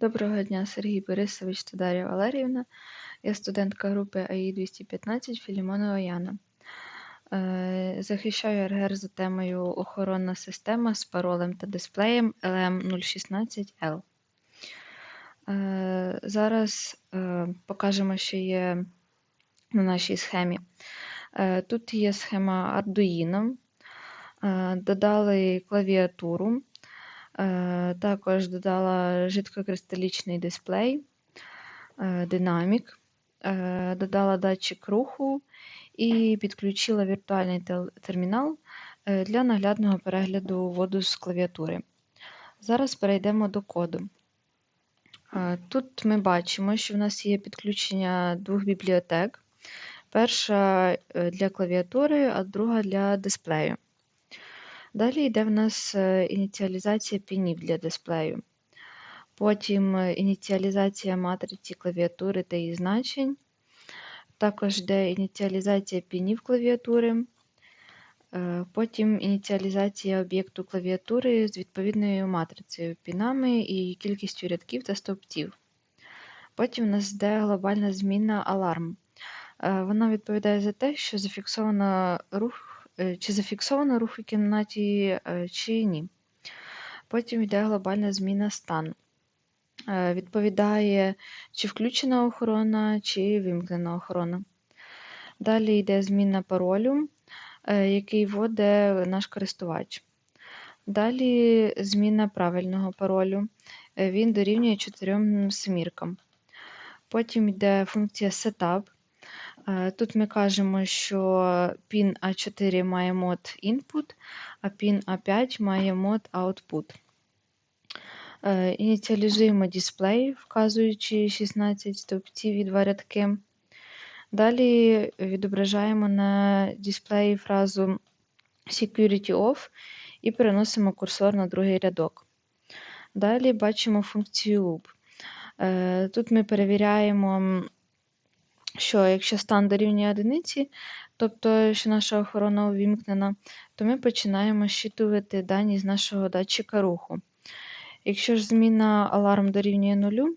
Доброго дня, Сергій Борисович та Дар'я Валеріївна. Я студентка групи АІ 215 Філімонова Яна. Е, Захищаю РГР за темою охоронна система з паролем та дисплеєм LM016L. Е, Зараз е, покажемо, що є на нашій схемі. Е, Тут є схема Arduino. Додали клавіатуру. Е, Також додала жидкокристалічний дисплей, е, динамік, е, додала датчик руху і підключила віртуальний термінал для наглядного перегляду вводу з клавіатури. Зараз перейдемо до коду. Тут ми бачимо, що в нас є підключення двох бібліотек. Перша для клавіатури, а друга для дисплею. Далі йде в нас ініціалізація пінів для дисплею. Потім ініціалізація матриці клавіатури та її значень. Також йде ініціалізація пінів клавіатури. Е, Потім ініціалізація об'єкту клавіатури з відповідною матрицею, пінами і кількістю рядків та стовпців. Потім у нас йде глобальна зміна аларм. Е, Вона відповідає за те, що зафіксовано рух, чи зафіксовано рух у кімнаті, е, чи ні. Потім йде глобальна зміна стан. Е, Відповідає, чи включена охорона, чи вимкнена охорона. Далі йде зміна паролю, е, який вводить наш користувач. Далі зміна правильного паролю. Він дорівнює чотирьом семіркам. Потім йде функція setup. Е, Тут ми кажемо, що pin A4 має мод input, а pin A5 має мод output. Е, Ініціалізуємо дисплей, вказуючи 16 стовпців і два рядки. Далі відображаємо на дисплеї фразу Security Off і переносимо курсор на другий рядок. Далі бачимо функцію Loop. Е, Тут ми перевіряємо, що якщо стан дорівнює одиниці, тобто що наша охорона увімкнена, то ми починаємо щитувати дані з нашого датчика руху. Якщо ж зміна аларм дорівнює нулю,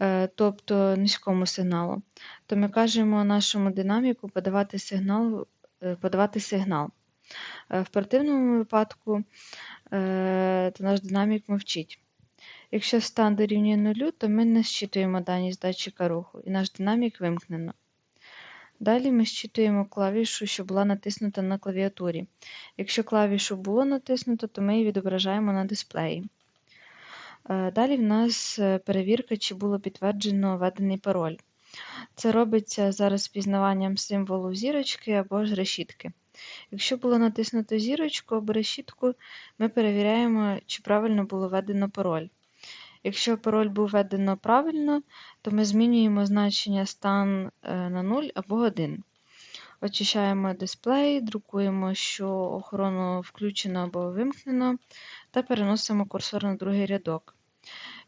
е, тобто низькому сигналу, то ми кажемо нашому динаміку подавати сигнал. е, Подавати сигнал. Е, В противному випадку то наш динамік мовчить. Якщо стан дорівнює нулю, то ми не зчитуємо дані з датчика руху, і наш динамік вимкнено. Далі ми зчитуємо клавішу, що була натиснута на клавіатурі. Якщо клавішу було натиснуто, то ми її відображаємо на дисплеї. Е, Далі в нас е, перевірка, чи було підтверджено введений пароль. Це робиться за розпізнаванням символу зірочки або ж решітки. Якщо було натиснуто зірочку або решітку, ми перевіряємо, чи правильно було введено пароль. Якщо пароль був введено правильно, то ми змінюємо значення стан е, на 0 або 1. Очищаємо дисплей, друкуємо, що охорону включено або вимкнено, та переносимо курсор на другий рядок.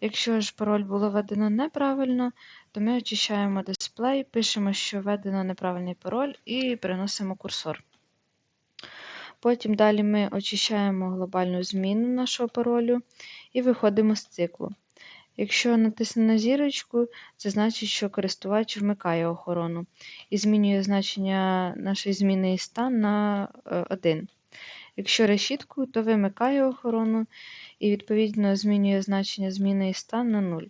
Якщо ж пароль було введено неправильно, то ми очищаємо дисплей, пишемо, що введено неправильний пароль і переносимо курсор. Потім далі ми очищаємо глобальну зміну нашого паролю і виходимо з циклу. Якщо натиснено зірочку, це значить, що користувач вмикає охорону і змінює значення нашої зміни стан на 1. Якщо решітку, то вимикає охорону і відповідно змінює значення зміни стан на 0.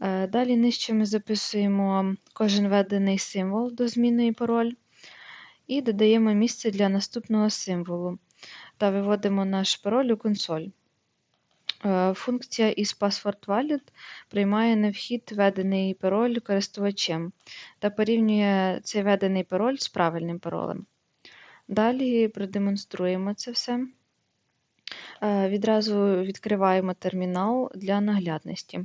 Е, Далі нижче ми записуємо кожен введений символ до зміни і пароль і додаємо місце для наступного символу та виводимо наш пароль у консоль. Е, Функція із Password Valid приймає на вхід введений пароль користувачем та порівнює цей введений пароль з правильним паролем. Далі продемонструємо це все. Е, Відразу відкриваємо термінал для наглядності.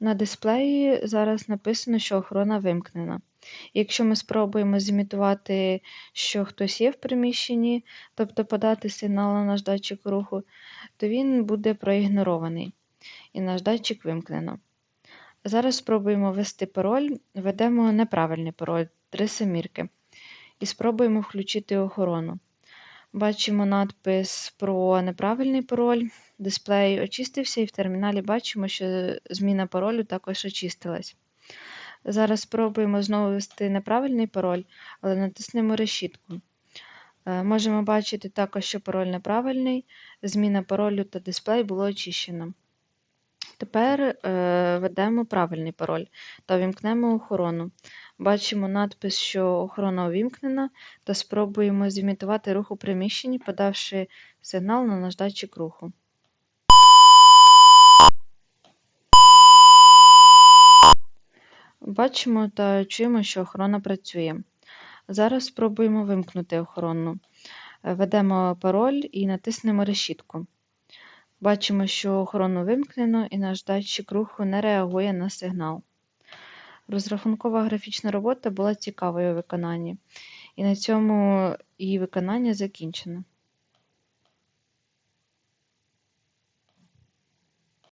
На дисплеї зараз написано, що охорона вимкнена. Якщо ми спробуємо зімітувати, що хтось є в приміщенні, тобто подати сигнал на наш датчик руху, то він буде проігнорований і наш датчик вимкнено. Зараз спробуємо ввести пароль, введемо неправильний пароль 3 семірки, і спробуємо включити охорону. Бачимо надпис про неправильний пароль, дисплей очистився, і в терміналі бачимо, що зміна паролю також очистилась. Зараз спробуємо знову ввести неправильний пароль, але натиснемо решітку. Е, Можемо бачити також, що пароль неправильний, зміна паролю та дисплей було очищено. Тепер е, введемо правильний пароль та увімкнемо охорону. Бачимо надпис, що охорона увімкнена, та спробуємо зімітувати рух у приміщенні, подавши сигнал на наш датчик руху. Бачимо та чуємо, що охорона працює. Зараз спробуємо вимкнути охорону. Е, Введемо пароль і натиснемо решітку. Бачимо, що охорону вимкнено і наш датчик руху не реагує на сигнал. Розрахункова графічна робота була цікавою у виконанні, і на цьому її виконання закінчено.